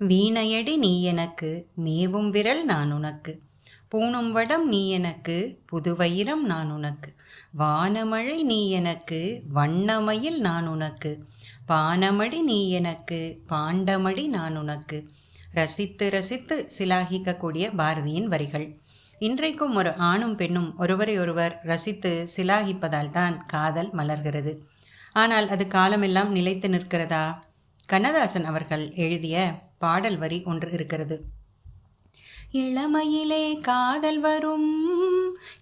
வீணையடி நீ எனக்கு மேவும் விரல் நான் உனக்கு பூணும் வடம் நீ எனக்கு புதுவயிரம் நான் உனக்கு வானமழை நீ எனக்கு வண்ணமயில் நான் உனக்கு பானமடி நீ எனக்கு பாண்டமடி நான் உனக்கு ரசித்து ரசித்து சிலாகிக்கக்கூடிய பாரதியின் வரிகள். இன்றைக்கும் ஒரு ஆணும் பெண்ணும் ஒருவரை ஒருவர் ரசித்து சிலாகிப்பதால் தான் காதல் மலர்கிறது. ஆனால் அது காலமெல்லாம் நிலைத்து நிற்கிறதா? கண்ணதாசன் அவர்கள் எழுதிய பாடல் வரி ஒன்று இருக்கிறது. இளமையிலே காதல் வரும்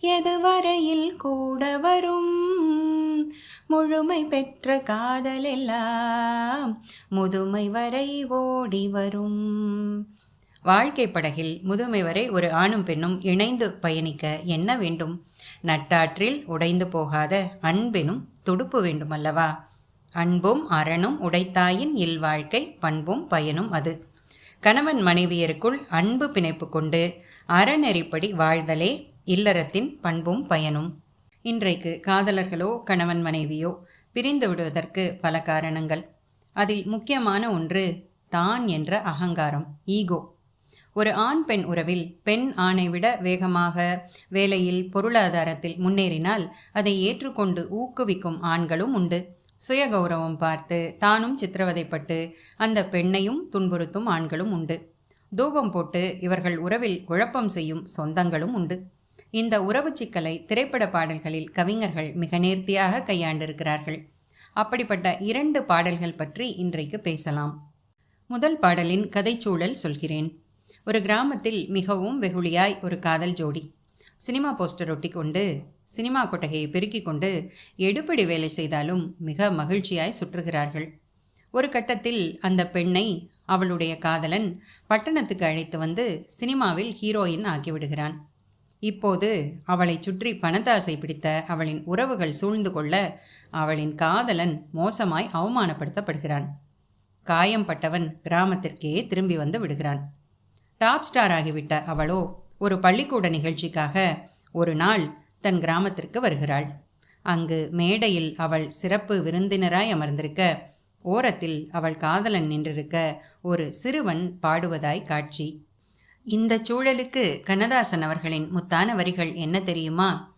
எதுவரையில் கூட வரும். முழுமை பெற்ற காதல் எல்லாம் முதுமை வரை ஓடி வரும். வாழ்க்கை படகில் முதுமை வரை ஒரு ஆணும் பெண்ணும் இணைந்து பயணிக்க என்ன வேண்டும்? நட்டாற்றில் உடைந்து போகாத அன்பெனும் துடுப்பு வேண்டுமல்லவா? அன்பும் அறனும் உடைத்தாயின் இல்வாழ்க்கை பண்பும் பயனும் அது. கணவன் மனைவியருக்குள் அன்பு பிணைப்பு கொண்டு அறநெறிப்படி வாழ்தலே இல்லறத்தின் பண்பும் பயனும். இன்றைக்கு காதலர்களோ கணவன் மனைவியோ பிரிந்து விடுவதற்கு பல காரணங்கள். அதில் முக்கியமான ஒன்று தான் என்ற அகங்காரம் ஈகோ. ஒரு ஆண் பெண் உறவில் பெண் ஆணை விட வேகமாக வேலையில் பொருளாதாரத்தில் முன்னேறினால் அதை ஏற்றுக்கொண்டு ஊக்குவிக்கும் ஆண்களும் உண்டு. சுயகௌரவம் பார்த்து தானும் சித்திரவதைப்பட்டு அந்த பெண்ணையும் துன்புறுத்தும் ஆண்களும் உண்டு. தூபம் போட்டு இவர்கள் உறவில் குழப்பம் செய்யும் சொந்தங்களும் உண்டு. இந்த உறவு சிக்கலை திரைப்பட பாடல்களில் கவிஞர்கள் மிக நேர்த்தியாக கையாண்டிருக்கிறார்கள். அப்படிப்பட்ட இரண்டு பாடல்கள் பற்றி இன்றைக்கு பேசலாம். முதல் பாடலின் கதைச்சூழல் சொல்கிறேன். ஒரு கிராமத்தில் மிகவும் வெகுளியாய் ஒரு காதல் ஜோடி. சினிமா போஸ்டர் ஒட்டி கொண்டு சினிமா கொட்டகையை பெருக்கிக் கொண்டு எடுப்படி வேலை செய்தாலும் மிக மகிழ்ச்சியாய் சுற்றுகிறார்கள். ஒரு கட்டத்தில் அந்த பெண்ணை அவளுடைய காதலன் பட்டணத்துக்கு அழைத்து வந்து சினிமாவில் ஹீரோயின் ஆக்கிவிடுகிறான். இப்போது அவளை சுற்றி பணத்தாசை பிடித்த அவளின் உறவுகள் சூழ்ந்து கொள்ள அவளின் காதலன் மோசமாய் அவமானப்படுத்தப்படுகிறான். காயம்பட்டவன் கிராமத்திற்கே திரும்பி வந்து விடுகிறான். டாப் ஸ்டார் ஆகிவிட்ட அவளோ ஒரு பள்ளிக்கூட நிகழ்ச்சிக்காக ஒரு நாள் தன் கிராமத்திற்கு வருகிறாள். அங்கு மேடையில் அவள் சிறப்பு விருந்தினராய் அமர்ந்திருக்க ஓரத்தில் அவள் காதலன் நின்றிருக்க ஒரு சிறுவன் பாடுவதாய் காட்சி. இந்த சூழலுக்கு கண்ணதாசன் அவர்களின் முத்தான வரிகள் என்ன தெரியுமா?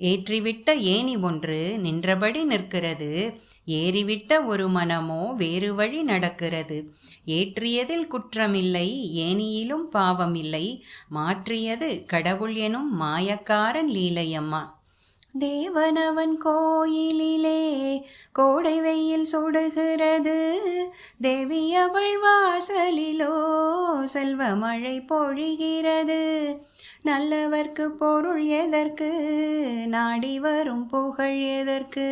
ஏற்றிவிட்ட ஏணி ஒன்று நின்றபடி நிற்கிறது. ஏறிவிட்ட ஒரு மனமோ வேறு வழி நடக்கிறது. ஏற்றியதில் குற்றமில்லை ஏனியிலும் பாவமில்லை. மாற்றியது கடவுள் எனும் மாயக்காரன் லீலையம்மா. தேவனவன் கோயிலிலே கோடை வெயில் சுடுகிறது. தேவி அவள் வாசலிலோ செல்வ மழை பொழிகிறது. நல்லவர்க்கு பொருள் எதற்கு? நாடி வரும் புகழ் எதற்கு?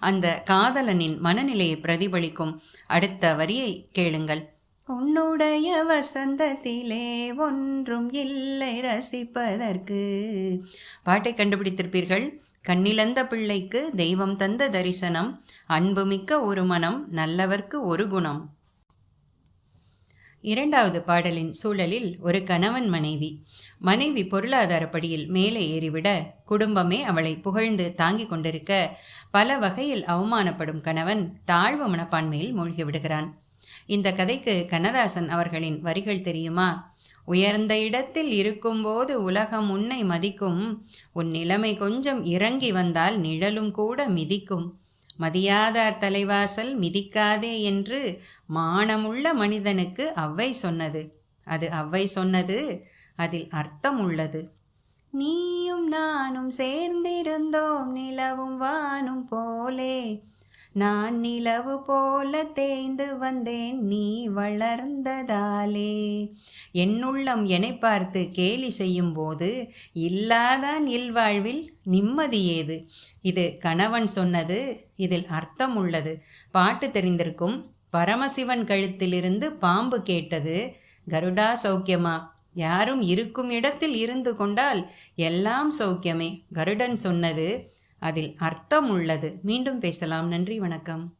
அந்த காதலனின் மனநிலையை பிரதிபலிக்கும் அடுத்த வரியை கேளுங்கள். உன்னுடைய வசந்தத்திலே ஒன்றும் இல்லை ரசிப்பதற்கு. பாட்டை கண்டுபிடித்திருப்பீர்கள். கண்ணிலந்த பிள்ளைக்கு தெய்வம் தந்த தரிசனம் அன்புமிக்க ஒரு மனம் நல்லவர்க்கு ஒரு குணம். இரண்டாவது பாடலின் சூழலில் ஒரு கணவன் மனைவி. மனைவி பொருளாதாரப்படியில் மேலே ஏறிவிட குடும்பமே அவளை புகழ்ந்து தாங்கிக் கொண்டிருக்க பல வகையில் அவமானப்படும் கணவன் தாழ்வு மனப்பான்மையில் மூழ்கிவிடுகிறான் இந்த கதைக்கு கண்ணதாசன் அவர்களின் வரிகள் தெரியுமா? உயர்ந்த இடத்தில் இருக்கும்போது உலகம் உன்னை மதிக்கும் உன் நிலைமை கொஞ்சம் இறங்கி வந்தால் நிழலும் கூட மிதிக்கும். மதியாதார் தலைவாசல் மிதிக்காதே என்று மானமுள்ள மனிதனுக்கு அவ்வை சொன்னது. அது அவ்வை சொன்னது அதில் அர்த்தம் உள்ளது. நீயும் நானும் சேர்ந்திருந்தோம் நிலவும் வானும் போலே. நான் நிலவு போல தேய்ந்து வந்தேன் நீ வளர்ந்ததாலே. என்னுள்ளம் என்னை பார்த்து கேலி செய்யும் போது இல்லாதான் இல்வாழ்வில் நிம்மதி ஏது? இது கணவன் சொன்னது இதில் அர்த்தம் உள்ளது. பாட்டு தெரிந்திருக்கும் பரமசிவன் கழுத்திலிருந்து பாம்பு கேட்டது கருடா சௌக்கியமா? யாரும் இருக்கும் இடத்தில் இருந்து கொண்டால் எல்லாம் சௌக்கியமே. கருடன் சொன்னது அதில் அர்த்தம் உள்ளது. மீண்டும் பேசலாம். நன்றி வணக்கம்.